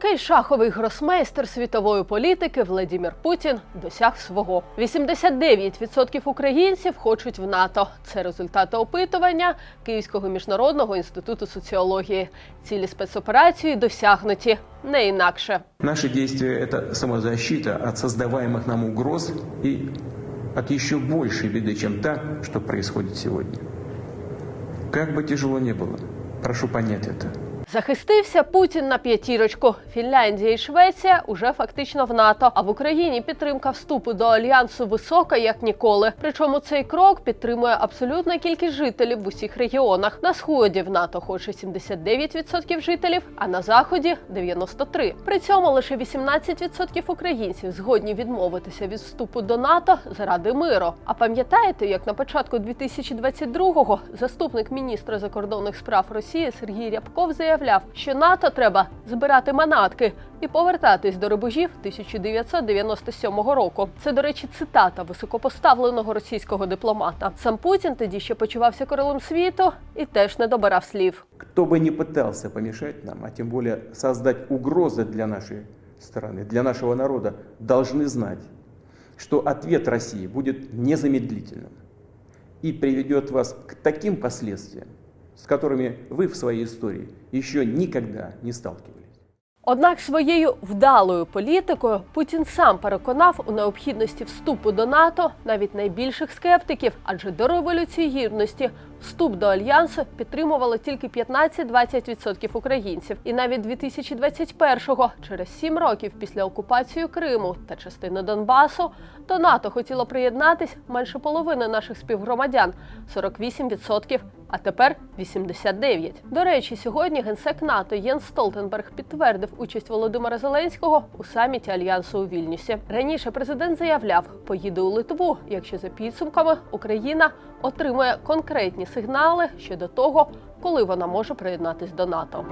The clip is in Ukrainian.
Тонкий шаховий гросмейстер світової політики Владімір Путін досяг свого. 89% українців хочуть в НАТО. Це результати опитування Київського міжнародного інституту соціології. Цілі спецоперації досягнуті не інакше. Наши действия – это самозащита от создаваемых нам угроз и от еще большей беды, чем та, что происходит сегодня. Как бы тяжело ни было, прошу понять это. Захистився Путін на п'ятірочку. Фінляндія і Швеція уже фактично в НАТО. А в Україні підтримка вступу до альянсу висока як ніколи. Причому цей крок підтримує абсолютна кількість жителів в усіх регіонах. На сході в НАТО хоче 79% жителів, а на заході 93%. При цьому лише 18% українців згодні відмовитися від вступу до НАТО заради миру. А пам'ятаєте, як на початку 2022-го заступник міністра закордонних справ Росії Сергій Рябков заявляв, що НАТО треба збирати манатки і повертатись до рубежів 1997 року. Це, до речі, цитата високопоставленого російського дипломата. Сам Путін тоді ще почувався королем світу і теж не добирав слів. Кто бы ни пытался помешать нам, а тем более создать угрозы для нашей страны, для нашего народа, должны знать, что ответ России будет незамедлительным и приведет вас к таким последствиям, с которыми вы в своей истории еще никогда не сталкивались. Однак своєю вдалою політикою Путін сам переконав у необхідності вступу до НАТО навіть найбільших скептиків, адже до революції гідності вступ до альянсу підтримувало тільки 15-20% українців. І навіть 2021-го, через сім років після окупації Криму та частини Донбасу, до НАТО хотіло приєднатись менше половини наших співгромадян 48%, а тепер 89. До речі, сьогодні генсек НАТО Єн Столтенберг підтвердив участь Володимира Зеленського у саміті альянсу у Вільнюсі. Раніше президент заявляв, поїде у Литву, якщо за підсумками Україна отримує конкретні сигнали щодо того, коли вона може приєднатись до НАТО.